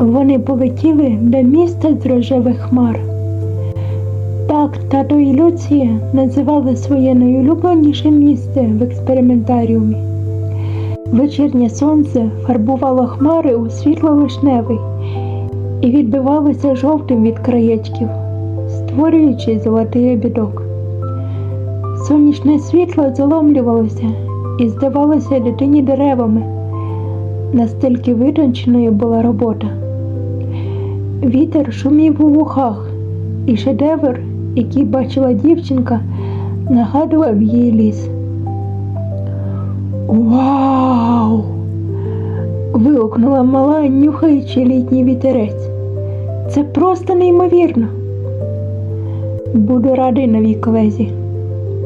Вони полетіли до міста з рожевих хмар. Так тато і Люція називали своє найулюбленіше місце в експериментаріумі. Вечірнє сонце фарбувало хмари у світло-вишневий і відбивалося жовтим від краєчків, створюючи золотий обідок. Сонячне світло заломлювалося і здавалося дитині деревами. Настільки витонченою була робота. Вітер шумів у вухах, і шедевр, який бачила дівчинка, нагадував їй ліс. Вау! вигукнула мала, нюхаючи літній вітерець. Це просто неймовірно. Буду радий новій колезі,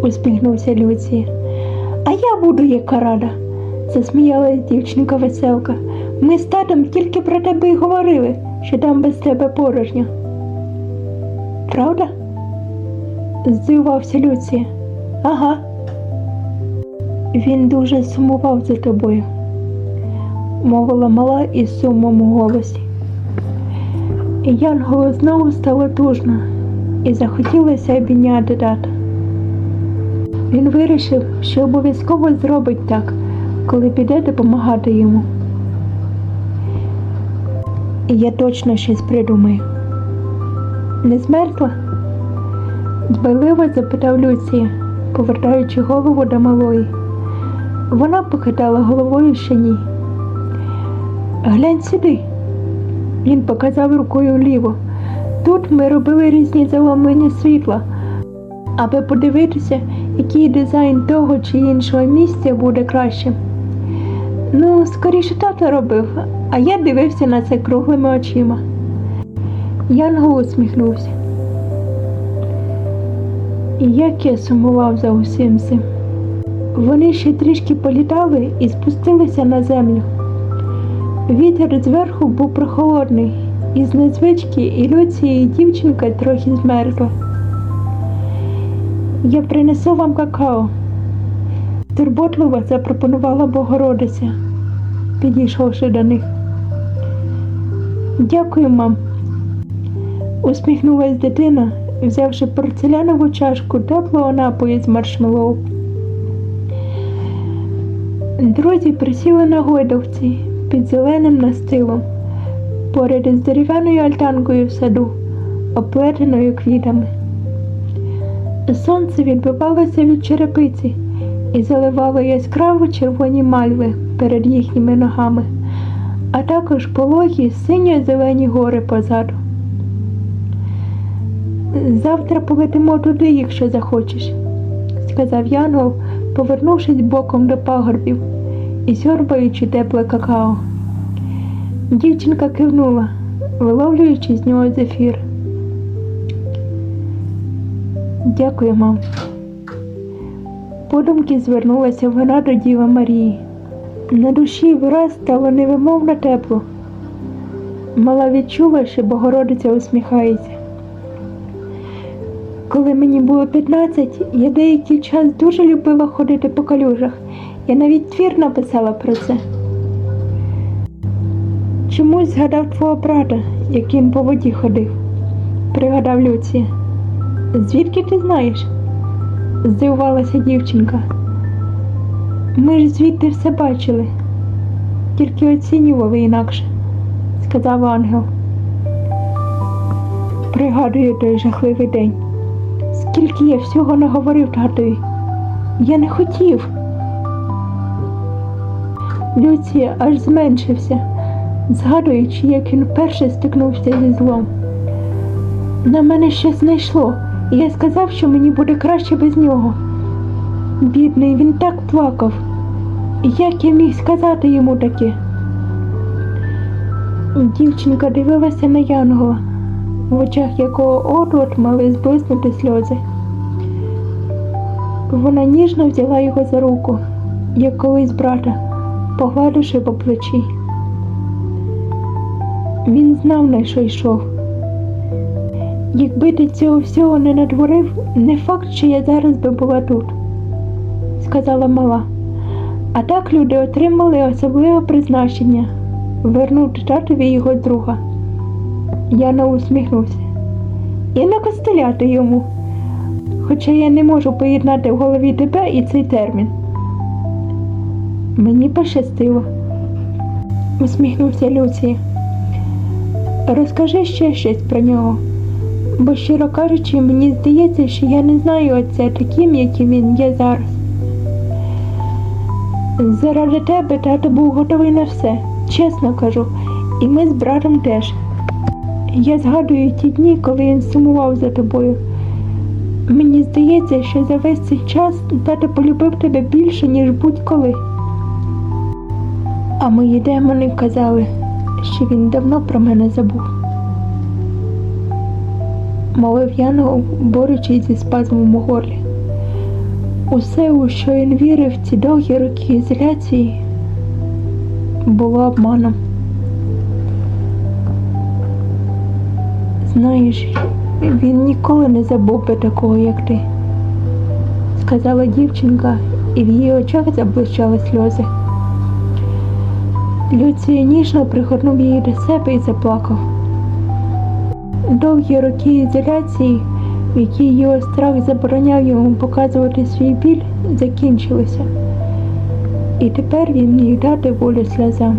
усміхнувся Люція. А я буду яка рада, засміялась дівчинка веселка. Ми з татом тільки про тебе й говорили, що там без тебе порожньо. Правда? здивувався Люція. Ага. Він дуже сумував за тобою, мовила мала із сумом у голосі. Янголу знову стало тужно і захотілося обійняти тата. Він вирішив, що обов'язково зробить так, коли піде допомагати йому. І я точно щось придумаю. Не змерзла? Дбайливо запитав Люція, повертаючи голову до малої. Вона похитала головою ще ні. Глянь сюди. Він показав рукою вліво. Тут ми робили різні заломлення світла, аби подивитися, який дизайн того чи іншого місця буде краще. Ну, скоріше тато робив, а я дивився на це круглими очима. Янгол усміхнувся. І як я сумував за усім цим. Вони ще трішки політали і спустилися на землю. Вітер зверху був прохолодний, і з незвички і Люція, і дівчинка трохи змерзла. Я принесу вам какао. Турботливо запропонувала Богородиця, підійшовши до них. Дякую, мам. Усміхнулась дитина, взявши порцелянову чашку теплого напою з маршмеллоу. Друзі присіли на гойдовці під зеленим настилом, поряд із дерев'яною альтанкою в саду, оплетеною квітами. Сонце відбивалося від черепиці і заливало яскраво червоні мальви перед їхніми ногами, а також пологі синьо-зелені гори позаду. Завтра полетимо туди, якщо захочеш, сказав Янгол, повернувшись боком до пагорбів і сьорбаючи тепле какао. Дівчинка кивнула, виловлюючи з нього зефір. Дякую, мам. Подумки звернулася вона до Діви Марії. На душі враз стало невимовно тепло. Мала відчула, що Богородиця усміхається. Коли мені було 15, я деякий час дуже любила ходити по калюжах. Я навіть твір написала про це. Чомусь згадав твого брата, як він по воді ходив, пригадав Люція. Звідки ти знаєш? Здивувалася дівчинка. Ми ж звідти все бачили, тільки оцінювали інакше, сказав ангел. Пригадую той жахливий день. Скільки я всього наговорив татові. Я не хотів. Люція аж зменшився, згадуючи, як він вперше стикнувся зі злом. На мене щось знайшло, я сказав, що мені буде краще без нього. Бідний, він так плакав. Як я міг сказати йому таке? Дівчинка дивилася на Янгола, в очах якого от-от мали зблиснути сльози. Вона ніжно взяла його за руку, як колись брата, погладивши по плечі. Він знав, на що йшов. Якби ти цього всього не натворив, не факт, що я зараз би була тут, сказала мала. А так люди отримали особливе призначення вернути татові його друга. Яна усміхнувся. І накостеляти йому. Хоча я не можу поєднати в голові тебе і цей термін. Мені пощастило, усміхнувся Люцій. Розкажи ще щось про нього. Бо, щиро кажучи, мені здається, що я не знаю отця таким, яким він є зараз. Заради тебе тато був готовий на все, чесно кажу, і ми з братом теж. Я згадую ті дні, коли він сумував за тобою. Мені здається, що за весь цей час тато полюбив тебе більше, ніж будь-коли. А мої демони казали, що він давно про мене забув. Мовив Яна, борючись зі спазмом у горлі. Усе, у що він вірив ці довгі роки ізоляції, було обманом. Знаєш, він ніколи не забув би такого, як ти, сказала дівчинка, і в її очах заблищали сльози. Люцій ніжно пригорнув її до себе і заплакав. Довгі роки ізоляції, в якій його страх забороняв йому показувати свій біль, закінчилися. І тепер він міг дати волю сльозам.